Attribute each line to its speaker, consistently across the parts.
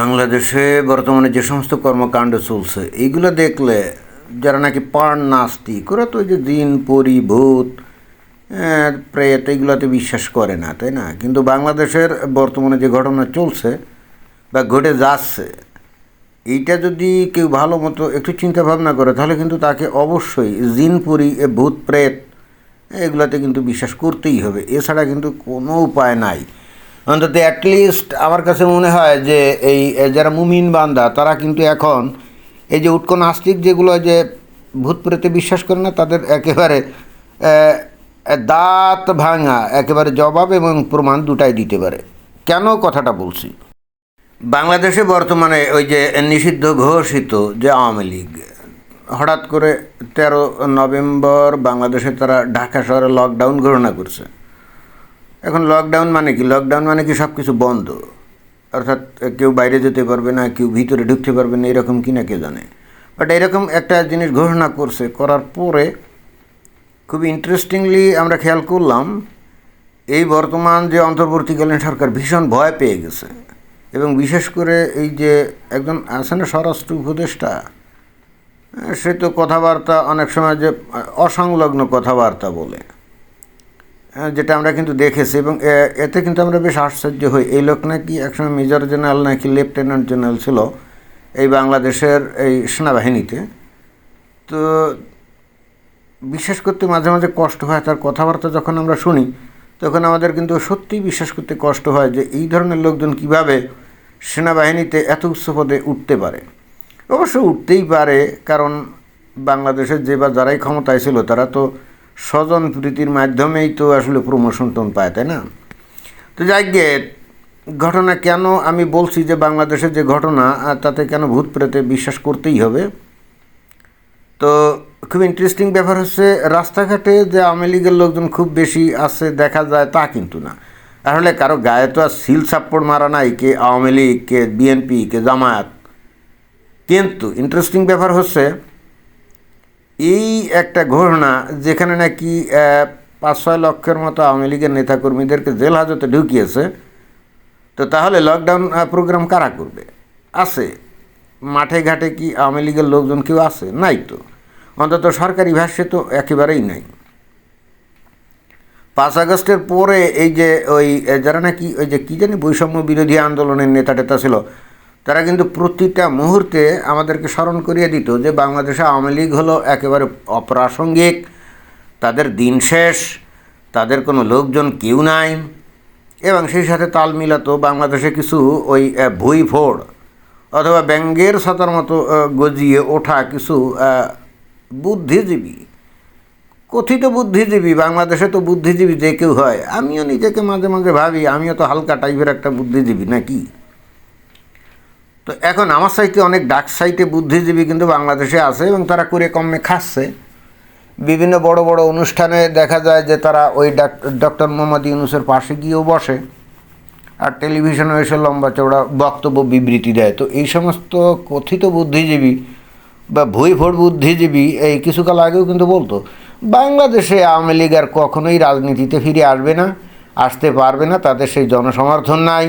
Speaker 1: বাংলাদেশে বর্তমানে যে সমস্ত কর্মকাণ্ড চলছে এইগুলো দেখলে যারা নাকি পান নাস্তিক ওরা তো যে দিন পরি ভূত প্রেত এইগুলোতে বিশ্বাস করে না, তাই না? কিন্তু বাংলাদেশের বর্তমানে যে ঘটনা চলছে বা ঘটে যাচ্ছে, এইটা যদি কেউ ভালো মতো একটু চিন্তা ভাবনা করে, তাহলে কিন্তু তাকে অবশ্যই জিনপুরি ভূত, প্রেত, এগুলাতে কিন্তু বিশ্বাস করতেই হবে। এছাড়া কিন্তু কোনো উপায় নাই। অন্তত অ্যাটলিস্ট আমার কাছে মনে হয় যে এই যারা মুমিন বান্দা, তারা কিন্তু এখন এই যে উৎকো নাস্তিক যেগুলো যে ভূত প্রেতে বিশ্বাস করে না, তাদের একেবারে দাঁত ভাঙা, একেবারে জবাব এবং প্রমাণ দুটাই দিতে পারে। কেন কথাটা বলছি? বাংলাদেশে বর্তমানে ওই যে নিষিদ্ধ ঘোষিত যে আওয়ামী লীগ, হঠাৎ করে তেরো নভেম্বর বাংলাদেশে তারা ঢাকা শহরে লকডাউন ঘোষণা করছে। এখন লকডাউন মানে কি? লকডাউন মানে কি সব কিছু বন্ধ। অর্থাৎ কেউ বাইরে যেতে পারবে না, কেউ ভিতরে ঢুকতে পারবে না, এরকম কি না কে জানে? বাট এরকম একটা জিনিস ঘোষণা করছে, করার পরে খুব ইন্টারেস্টিংলি আমরা খেয়াল করলাম, এই বর্তমান যে অন্তর্বর্তীকালীন সরকার ভীষণ ভয় পেয়ে গেছে। এবং বিশেষ করে এই যে একজন আছে না, স্বরাষ্ট্র উপদেষ্টা, সে তো কথাবার্তা অনেক সময় যে অসংলগ্ন কথাবার্তা বলে। যেটা আমরা কিন্তু দেখেছি এবং এতে কিন্তু আমরা বেশ আশ্চর্য হই। এই লোক নাকি একসময় মেজর জেনারেল নাকি লেফটেন্যান্ট জেনারেল ছিল এই বাংলাদেশের এই সেনাবাহিনীতে। তো বিশ্বাস করতে মাঝে মাঝে কষ্ট হয়, তার কথাবার্তা যখন আমরা শুনি, তখন আমাদের কিন্তু সত্যিই বিশ্বাস করতে কষ্ট হয় যে এই ধরনের লোকজন কীভাবে সেনাবাহিনীতে এত উচ্চ পদে উঠতে পারে। অবশ্য উঠতেই পারে, কারণ বাংলাদেশের যে বা যারাই ক্ষমতায় ছিল তারা তো স্বজন প্রীতির মাধ্যমেই তো আসলে প্রমোশন টোন পায়, তাই না? তো যাই গে, ঘটনা কেন আমি বলছি যে বাংলাদেশের যে ঘটনা তাতে কেন ভূত প্রেতে বিশ্বাস করতেই হবে? তো খুব ইন্টারেস্টিং ব্যাপার হচ্ছে, রাস্তাঘাটে যে আওয়ামী লীগের লোকজন খুব বেশি আছে দেখা যায় তা কিন্তু না। আসলে কারও গায়ে তো আর সিল সাপ্পড় মারা নাই কে আওয়ামী লীগ, কে বিএনপি, কে জামায়াত। কিন্তু ইন্টারেস্টিং ব্যাপার হচ্ছে এই একটা ঘটনা যেখানে নাকি পাঁচ ছয় লক্ষের মতো আওয়ামী লীগের নেতাকর্মীদেরকে জেল হাজতে ঢুকিয়েছে। তো তাহলে লকডাউন প্রোগ্রাম কারা করবে? আছে। মাঠে ঘাটে কি আওয়ামী লীগের লোকজন কেউ আছে? নাই তো। অন্তত সরকারি ভাষ্যে তো একেবারেই নাই। পাঁচ আগস্টের পরে এই যে ওই, যারা নাকি ওই যে কী জানি বৈষম্য বিরোধী আন্দোলনের নেতা টেতা ছিল তারা কিন্তু প্রতিটা মুহূর্তে আমাদেরকে স্মরণ করিয়ে দিত যে বাংলাদেশে আওয়ামী লীগ হলো একেবারে অপ্রাসঙ্গিক, তাদের দিন শেষ, তাদের কোনো লোকজন কেউ নাই এবং সেই সাথে তাল মিলাতো বাংলাদেশে কিছু ওই ভুই ফোড় অথবা ব্যাঙ্গের সাতার মতো গজিয়ে ওঠা কিছু বুদ্ধিজীবী, কথিত বুদ্ধিজীবী, বাংলাদেশে তো বুদ্ধিজীবী যে কেউ হয়। আমিও নিজেকে মাঝে মাঝে ভাবি, আমিও তো হালকা টাইপের একটা বুদ্ধিজীবী নাকি? তো এখন আমার সাইটে অনেক ডাক সাইটে বুদ্ধিজীবী কিন্তু বাংলাদেশে আছে এবং তারা করে কমে খাচ্ছে। বিভিন্ন বড় বড় অনুষ্ঠানে দেখা যায় যে তারা ওই ডক্টর মোহাম্মদ ইউনুসের পাশে গিয়েও বসে আর টেলিভিশনে এসে লম্বা চওড়া বক্তব্য, বিবৃতি দেয়। তো এই সমস্ত কথিত বুদ্ধিজীবী বা ভুইফোড় বুদ্ধিজীবী এই কিছুকাল আগেও কিন্তু বলতো, বাংলাদেশে আওয়ামী লীগ আর কখনোই রাজনীতিতে ফিরে আসবে না, আসতে পারবে না তাদের সেই জনসমর্থন নাই।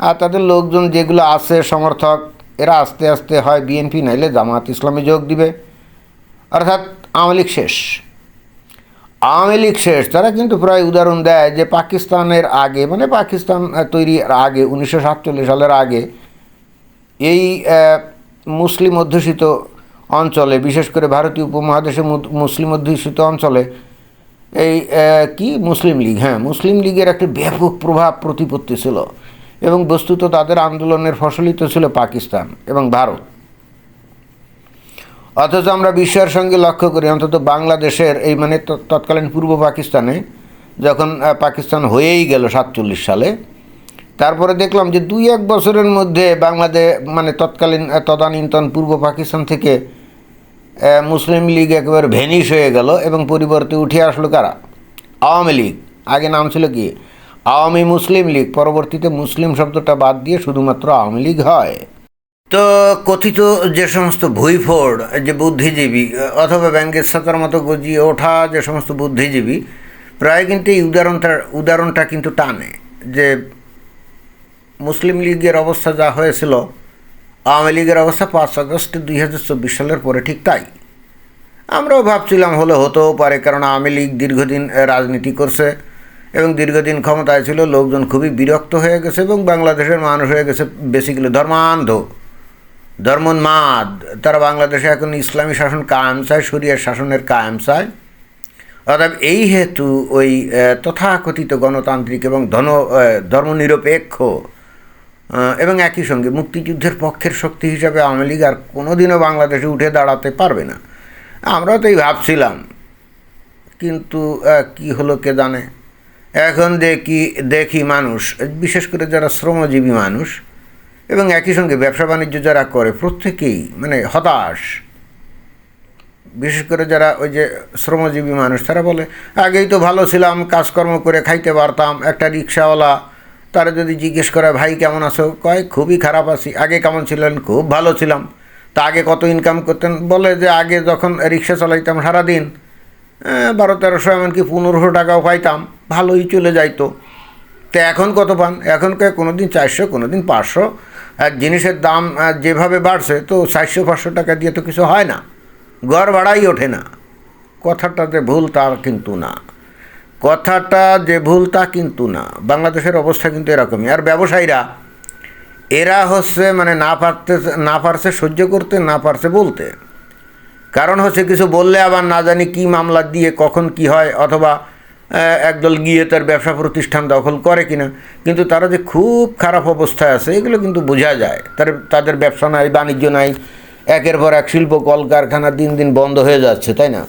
Speaker 1: আর তাদের লোকজন যেগুলো আছে সমর্থক, এরা আস্তে আস্তে হয় বিএনপি, নাইলে জামাত ইসলামে যোগ দিবে। অর্থাৎ আওয়ামী লীগ শেষ। আওয়ামী লীগ শেষ। তারা কিন্তু প্রায় উদাহরণ দেয় যে পাকিস্তানের আগে মানে পাকিস্তান তৈরির আগে, উনিশশো সাতচল্লিশ সালের আগে, এই মুসলিম অধ্যুষিত অঞ্চলে, বিশেষ করে ভারতীয় উপমহাদেশে মুসলিম অধ্যুষিত অঞ্চলে, এই কি? মুসলিম লীগ হ্যাঁ মুসলিম লীগের একটা ব্যাপক প্রভাব প্রতিপত্তি ছিল। এবং বস্তুত তাদের আন্দোলনের ফসলিত ছিল পাকিস্তান এবং ভারত। অথচ আমরা বিশ্বের সঙ্গে লক্ষ্য করি, অন্তত বাংলাদেশের এই মানে তৎকালীন পূর্ব পাকিস্তানে যখন পাকিস্তান হয়েই গেল সাতচল্লিশ সালে, তারপরে দেখলাম যে দুই এক বছরের মধ্যে বাংলাদেশ মানে তৎকালীন তদানীন্তন পূর্ব পাকিস্তান থেকে মুসলিম লীগ একেবারে ভেনিশ হয়ে গেল এবং পরিবর্তে উঠে আসলো কারা? আওয়ামী লীগ। আগে নাম ছিল কি? আওয়ামী মুসলিম লীগ, পরবর্তীতে মুসলিম শব্দটা বাদ দিয়ে শুধুমাত্র আওয়ামী লীগ হয়। তো কথিত যে সমস্ত ভুইফোড়, যে বুদ্ধিজীবী, অথবা ব্যাঙ্গের সাতার মতো গজিয়ে ওঠা যে সমস্ত বুদ্ধিজীবী, প্রায় কিন্তু এই উদাহরণটা উদাহরণটা কিন্তু টানে যে মুসলিম লীগের অবস্থা যা হয়েছিল, আওয়ামী লীগের অবস্থা পাঁচ আগস্ট দুই হাজার চব্বিশ সালের পরে ঠিক তাই। আমরাও ভাবছিলাম হলে হতেও পারে, কারণ আওয়ামী লীগ দীর্ঘদিন রাজনীতি করছে। এবং দীর্ঘদিন ক্ষমতায় ছিল, লোকজন খুবই বিরক্ত হয়ে গেছে এবং বাংলাদেশের মানুষ হয়ে গেছে বেসিক্যালি ধর্মান্ধ, ধর্মোন্মাদ। তারা বাংলাদেশে এখন ইসলামী শাসন কায়েম চায় শরিয়ার শাসনের কায়েম চায়। অর্থাৎ এই হেতু ওই তথাকথিত গণতান্ত্রিক এবং ধন ধর্মনিরপেক্ষ এবং একই সঙ্গে মুক্তিযুদ্ধের পক্ষের শক্তি হিসাবে আওয়ামী লীগ আর কোনোদিনও বাংলাদেশে উঠে দাঁড়াতে পারবে না। আমরাও তো এই ভাবছিলাম, কিন্তু কি হলো কে জানে? এখন দেখি দেখি মানুষ, বিশেষ করে যারা শ্রমজীবী মানুষ, এবং একই সঙ্গে ব্যবসা বাণিজ্য যারা করে, প্রত্যেকেই মানে হতাশ। বিশেষ করে যারা ওই যে শ্রমজীবী মানুষ, তারা বলে, আগেই তো ভালো ছিলাম, কাজকর্ম করে খাইতে পারতাম, একটা রিক্সাওয়ালা, তারা যদি জিজ্ঞেস করে, ভাই, কেমন আছো? কয়, খুবই খারাপ আছি, আগে কেমন ছিলেন? খুব ভালো ছিলাম। তা আগে কত ইনকাম করতেন? বলে যে, আগে যখন রিক্সা চালাইতাম সারাদিন বারো তেরোশো, এমনকি পনেরোশো টাকাও পাইতাম। ভালোই চলে যাইতো তো। এখন কত পান? এখন কয় কোনো দিন চারশো কোনো দিন পাঁচশো। আর জিনিসের দাম যেভাবে বাড়ছে, তো চারশো, পাঁচশো টাকা দিয়ে তো কিছু হয় না। ঘর ভাড়াই ওঠে না। কথাটা যে ভুল তার কিন্তু না। কথাটা যে ভুল তা কিন্তু না। বাংলাদেশের অবস্থা কিন্তু এরকমই। আর ব্যবসায়ীরা, এরা হচ্ছে মানে না পারতে, না পারছে সহ্য করতে, না পারছে বলতে। কারণ হচ্ছে কিছু বললে আবার না জানি কি মামলা দিয়ে কখন কি হয়, অথবা একদল গিয়ে তার ব্যবসা প্রতিষ্ঠান দখল করে কিনা। কিন্তু তারা যে খুব খারাপ অবস্থায় আছে, এগুলো কিন্তু বোঝা যায়। তার, তাদের ব্যবসা নাই, বাণিজ্য নাই। একের পর এক শিল্প কলকারখানা দিন দিন বন্ধ হয়ে যাচ্ছে, তাই না?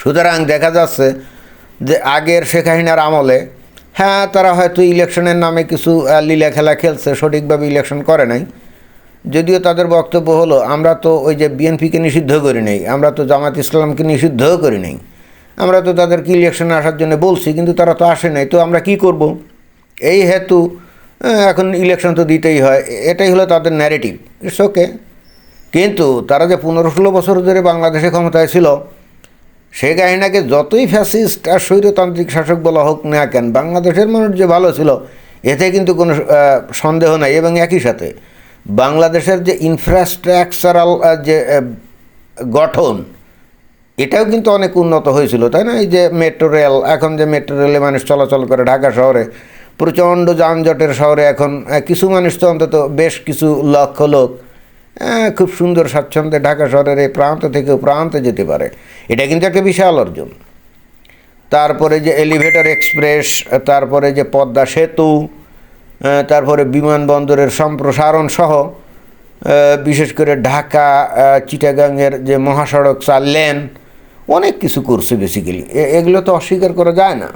Speaker 1: সুতরাং দেখা যাচ্ছে যে আগের শেখ হাসিনার আমলে হ্যাঁ তারা হয়তো ইলেকশনের নামে কিছু লীলা খেলা খেলছে, সঠিকভাবে ইলেকশন করে নাই। যদিও তাদের বক্তব্য হলো, আমরা তো ওই যে বিএনপিকে নিষিদ্ধ করি নাই, আমরা তো জামাত ইসলামকে নিষিদ্ধও করি নাই। আমরা তো তাদেরকে ইলেকশনে আসার জন্য বলছি, কিন্তু তারা তো আসে নাই, তো আমরা কি করব? এই হেতু এখন ইলেকশন তো দিতেই হয়, এটাই হলো তাদের ন্যারেটিভ ইটস ওকে কিন্তু তারা যে পনেরো ষোলো বছর ধরে বাংলাদেশে ক্ষমতায় ছিল শেখ হাসিনাকে যতই ফ্যাসিস্ট আর স্বৈরতান্ত্রিক শাসক বলা হোক না কেন, বাংলাদেশের মানুষ যে ভালো ছিল, এতে কিন্তু কোনো সন্দেহ নাই, এবং একই সাথে, বাংলাদেশের যে ইনফ্রাস্ট্রাকচারাল যে গঠন এটাও কিন্তু অনেক উন্নত হয়েছিল, তাই না? এই যে মেট্রো রেল এখন যে মেট্রো রেলে মানুষ চলাচল করে ঢাকা শহরে, প্রচণ্ড যানজটের শহরে এখন কিছু মানুষ তো অন্তত বেশ কিছু লক্ষ লোক খুব সুন্দর স্বাচ্ছন্দ্যে ঢাকা শহরের এই প্রান্ত থেকে প্রান্তে যেতে পারে। এটা কিন্তু একটা বিশাল অর্জন। তারপরে যে এলিভেটর এক্সপ্রেস তারপরে যে পদ্মা সেতু তারপরে বিমানবন্দরের সম্প্রসারণ সহ বিশেষ করে ঢাকা চিটাগাংয়ের যে মহাসড়ক, চার লেন অনেক কিছু করছে বেসিক্যালি এগুলো তো অস্বীকার করা যায় না।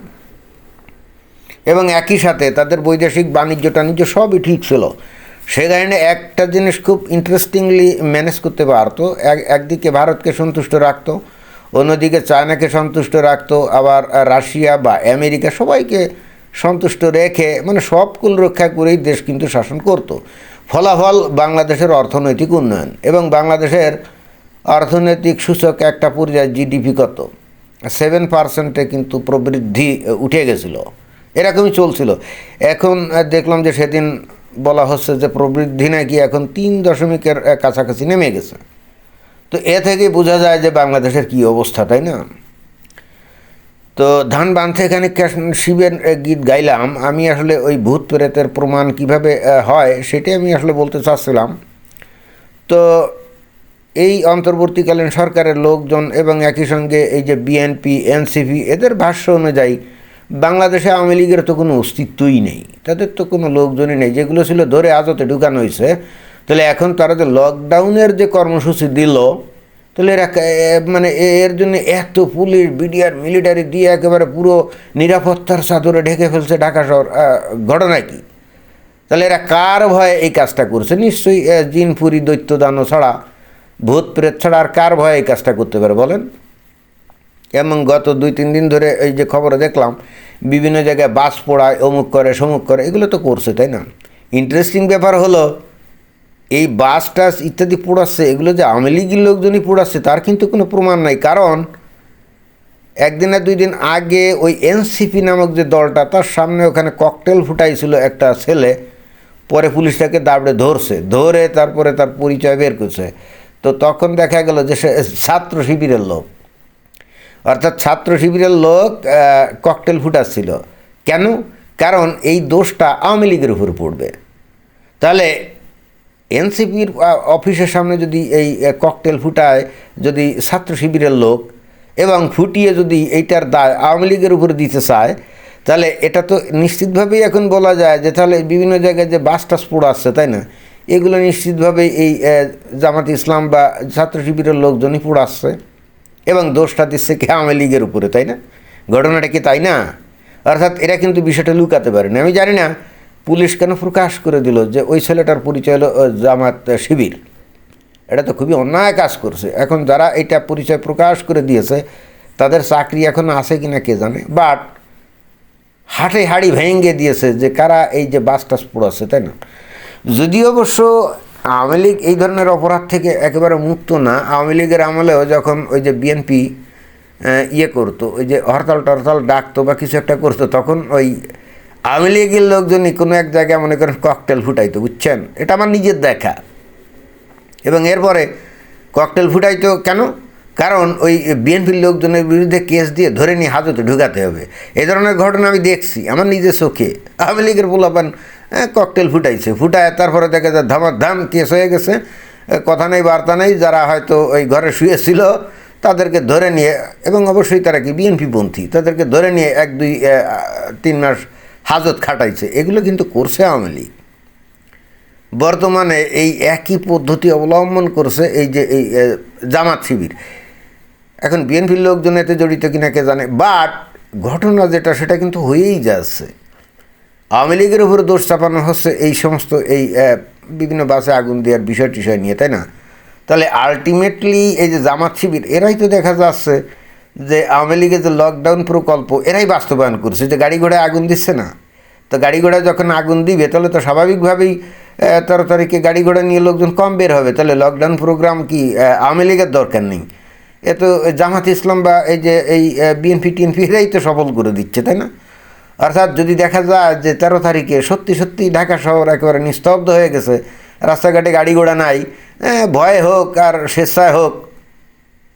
Speaker 1: এবং একই সাথে তাদের বৈদেশিক বাণিজ্য টাণিজ্য সবই ঠিক ছিল। সে কারণে একটা জিনিস খুব ইন্টারেস্টিংলি ম্যানেজ করতে পারতো। এক একদিকে ভারতকে সন্তুষ্ট রাখতো, অন্যদিকে চায়নাকে সন্তুষ্ট রাখতো, আবার রাশিয়া বা আমেরিকা সবাইকে সন্তুষ্ট রেখে মানে সবকুল রক্ষা করেই দেশ কিন্তু শাসন করত। ফলাফল বাংলাদেশের অর্থনৈতিক উন্নয়ন এবং বাংলাদেশের অর্থনৈতিক সূচক একটা পর্যায়ে জিডিপি কত? সেভেন পার্সেন্টে কিন্তু প্রবৃদ্ধি উঠে গেছিল। এরকমই চলছিল। এখন দেখলাম যে সেদিন বলা হচ্ছে যে প্রবৃদ্ধি নাকি এখন তিন দশমিকের কাছাকাছি নেমে গেছে। তো এ থেকে বোঝা যায় যে বাংলাদেশের কী অবস্থা, তাই না? তো ধান বাঁধতে এখানে শিবের গীত গাইলাম। আমি আসলে ওই ভূত প্রেতের প্রমাণ কীভাবে হয়, সেটাই আমি আসলে বলতে চাচ্ছিলাম। তো এই অন্তর্বর্তীকালীন সরকারের লোকজন এবং একই সঙ্গে এই যে বিএনপি এনসিপি এদের ভাষ্য অনুযায়ী বাংলাদেশে আওয়ামী লীগের তো কোনো অস্তিত্বই নেই। তাদের তো কোনো লোকজনই নেই। যেগুলো ছিল ধরে আজতে ঢুকানো হয়েছে, তাহলে এখন তারা যে লকডাউনের যে কর্মসূচি দিল, তাহলে এরা মানে এর জন্য এত পুলিশ বিডিআর মিলিটারি দিয়ে একেবারে পুরো নিরাপত্তার চাদরে ঢেকে ফেলছে ঢাকা শহর। ঘটনা কি? তাহলে এরা কার ভয়ে এই কাজটা করছে? নিশ্চয়ই জিনপুরি দৈত্য দানো ছাড়া ভূত প্রেত ছাড়া আর কার ভয়ে এই কাজটা করতে পারে বলেন? এবং গত দুই, তিন দিন ধরে এই যে খবরে দেখলাম, বিভিন্ন জায়গায় বাস পোড়ায়, অমুক করে, সমুক করে, এগুলো তো করছে, তাই না? ইন্টারেস্টিং ব্যাপার হলো, এই বাস টাস ইত্যাদি পোড়াচ্ছে, এগুলো যে আওয়ামী লীগের লোকজনই পোড়াচ্ছে, তার কিন্তু কোনো প্রমাণ নাই। কারণ, একদিন না দুই দিন আগে ওই এনসিপি নামক যে দলটা, তার সামনে ওখানে ককটেল ফুটাইছিল একটা ছেলে, পরে পুলিশ তাকে দাবড়ে ধরছে। ধরে তারপরে তার পরিচয় বের করছে। তো তখন দেখা গেল যে সে ছাত্র শিবিরের লোক। অর্থাৎ ছাত্র শিবিরের লোক ককটেল ফুটাচ্ছিল কেন? কারণ এই দোষটা আওয়ামী লীগের উপর পড়বে। তাহলে এনসিপির অফিসের সামনে যদি এই ককটেল ফুটায় যদি ছাত্র শিবিরের লোক এবং ফুটিয়ে যদি এইটার দায় আওয়ামী লীগের উপরে দিতে চায়, তাহলে এটা তো নিশ্চিতভাবেই এখন বলা যায় যে তাহলে বিভিন্ন জায়গায় যে বাস টাস আসছে, তাই না? এগুলো নিশ্চিতভাবে এই জামাত ইসলাম বা ছাত্র শিবিরের লোকজনই পোড়াচ্ছে এবং দোষটা দিচ্ছে কি আওয়ামী লীগের উপরে, তাই না? ঘটনাটা কি তাই না? অর্থাৎ এরা কিন্তু বিষয়টা লুকাতে পারে না। আমি জানি না, পুলিশ কেন প্রকাশ করে দিল যে ওই ছেলেটার পরিচয় হলো জামাত শিবির। এটা তো খুবই অন্যায় কাজ করছে। এখন যারা এটা পরিচয় প্রকাশ করে দিয়েছে, তাদের চাকরি এখন আছে কিনা কে জানে? বাট হাটে হাড়ি ভেঙে দিয়েছে যে কারা এই যে বাস টাস পড়াচ্ছে, তাই না? যদিও অবশ্য আওয়ামী লীগ এই ধরনের অপরাধ থেকে একেবারে মুক্ত না, আওয়ামী লীগের আমলেও যখন ওই যে বিএনপি ইয়ে করতো, ওই যে হরতাল টরতাল ডাকতো বা কিছু একটা করতো, তখন ওই আওয়ামী লীগের লোকজনই কোনো এক জায়গায় মনে করেন ককটেল ফুটাইতো, বুঝছেন? এটা আমার নিজের দেখা। এবং এরপরে ককটেল ফুটাইতো কেন? কারণ ওই বিএনপির লোকজনের বিরুদ্ধে কেস দিয়ে ধরে নিয়ে হাজতে ঢুকাতে হবে। এ ধরনের ঘটনা আমি দেখছি, আমার নিজের চোখে। আওয়ামী লীগের পোলাপান ককটেল ফুটাইছে। ফুটায় তারপরে দেখা যায় ধামাধাম কেস হয়ে গেছে। কথা নেই, বার্তা নেই, যারা হয়তো ওই ঘরে শুয়েছিল, তাদেরকে ধরে নিয়ে, এবং অবশ্যই তারা কি বিএনপি পন্থী তাদেরকে ধরে নিয়ে এক, দুই তিন মাস হাজত খাটাইছে। এগুলো কিন্তু করছে আওয়ামী লীগ। বর্তমানে এই একই পদ্ধতি অবলম্বন করছে এই যে, এই জামাত শিবির। এখন বিএনপির লোকজন এতে জড়িত কিনা কে জানে? বাট ঘটনা যেটা, সেটা কিন্তু হয়েই যাচ্ছে। আওয়ামী লীগের উপরে দোষ চাপানো হচ্ছে এই সমস্ত এই বিভিন্ন বাসে আগুন দেওয়ার বিষয় টিষয় নিয়ে, তাই না? তাহলে আলটিমেটলি এই যে জামাত শিবির, এরাই তো দেখা যাচ্ছে যে আওয়ামী লীগের যে লকডাউন প্রকল্প, এরাই বাস্তবায়ন করছে যে গাড়ি ঘোড়ায় আগুন দিচ্ছে না। তো গাড়ি ঘোড়ায় যখন আগুন দিবে, তাহলে তো স্বাভাবিকভাবেই তেরো তারিখে গাড়ি ঘোড়া নিয়ে লোকজন কম বের হবে। তাহলে লকডাউন প্রোগ্রাম কি আওয়ামী লীগের দরকার নেই? এ তো জামাত ইসলাম বা এই যে এই বিএনপি, টিএনপি, এরাই তো সফল করে দিচ্ছে, তাই না? অর্থাৎ যদি দেখা যায় যে তেরো তারিখে সত্যি সত্যি ঢাকা শহর একেবারে নিস্তব্ধ হয়ে গেছে রাস্তাঘাটে গাড়ি ঘোড়া নাই আহ, ভয়ে হোক আর স্বেচ্ছায় হোক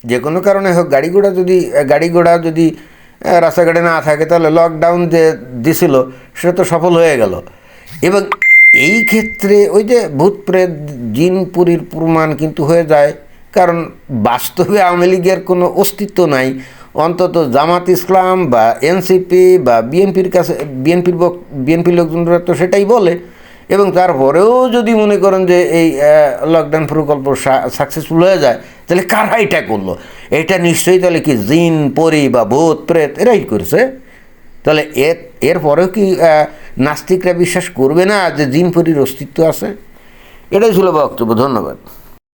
Speaker 1: যে কোনো কারণে হোক গাড়ি ঘোড়া যদি গাড়ি ঘোড়া যদি রাস্তাঘাটে না থাকে তাহলে লকডাউন যে দিছিল সেটা তো সফল হয়ে গেল। এবং এই ক্ষেত্রে ওই যে ভূত প্রেত জিনপুরীর প্রমাণ কিন্তু হয়ে যায় কারণ বাস্তবে আওয়ামী লীগের কোনো অস্তিত্ব নাই। অন্তত জামাত ইসলাম বা এনসিপি বা বিএনপির কাছে, বিএনপির বিএনপির লোকজনরা তো সেটাই বলে। এবং তারপরেও যদি মনে করেন যে এই লকডাউন প্রকল্প সাকসেসফুল হয়ে যায়, তাহলে কারা এটা করল? এটা নিশ্চয়ই তাহলে কি জিন, পরি বা ভূত, প্রেত এরাই করছে? তাহলে এর, এরপরেও কি নাস্তিকরা বিশ্বাস করবে না যে জিন, পরির অস্তিত্ব আছে? এটাই ছিল বক্তব্য, ধন্যবাদ।